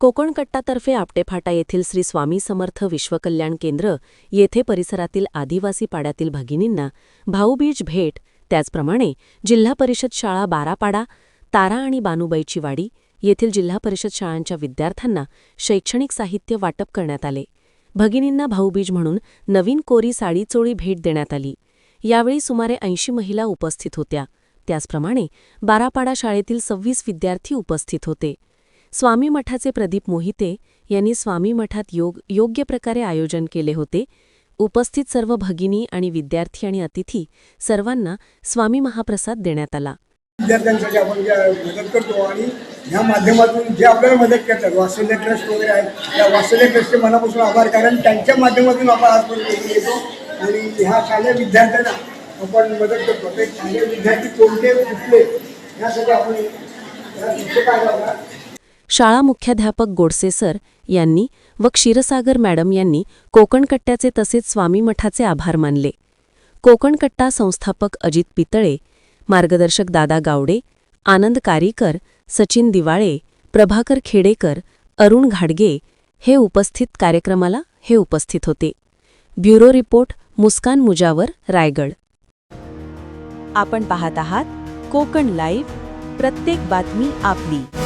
कोकणकट्टातर्फे आपटेफाटा येथील श्री स्वामी समर्थ विश्वकल्याण केंद्र येथे परिसरातील आदिवासी पाड्यातील भगिनींना भाऊबीज भेट त्याचप्रमाणे जिल्हा परिषद शाळा बारापाडा तारा आणि बानुबाईची वाडी येथील जिल्हा परिषद शाळांच्या विद्यार्थ्यांना शैक्षणिक साहित्य वाटप करण्यात आले. भगिनींना भाऊबीज म्हणून नवीन कोरी साडीचोळी भेट देण्यात आली. यावेळी सुमारे ऐंशी महिला उपस्थित होत्या. त्याचप्रमाणे बारापाडा शाळेतील सव्वीस विद्यार्थी उपस्थित होते. स्वामी मठाचे प्रदीप मोहिते यांनी स्वामी मठात योग योग्य प्रकारे आयोजन केले होते. उपस्थित सर्व भगिनी आणि विद्यार्थी आणि अतिथी सर्वांना स्वामी महाप्रसाद देण्यात आला. विद्यार्थ्यांसाठी आपण मदत करतो आणि ह्या माध्यमातून जे आपल्याला मदत करतात वात्सल्य ट्रस्ट वगैरे आहेत त्या वात्सल्य ट्रस्टचे मनापासून आभार कारण त्यांच्या माध्यमातून आपण आजपर्यंत येतो. आणि ह्या शालेय विद्यार्थ्यांना आपण मदत करतो. ते शालेय विद्यार्थी कोणते कुठले यासाठी आपण या शिक्षकांना शाळा मुख्याध्यापक गोडसे सर यांनी व क्षीरसागर मॅडम यांनी कोकणकट्ट्याचे तसेच स्वामी मठाचे आभार मानले. कोकणकट्टा संस्थापक अजित पितळे मार्गदर्शक दादा गावडे आनंद कारीकर सचिन दिवाळे प्रभाकर खेडेकर अरुण घाडगे हे उपस्थित कार्यक्रमाला हे उपस्थित होते. Bureau report Muskan Mujawar Raigad. आपण पाहत आहात कोकण लाईव्ह प्रत्येक बातमी आपली.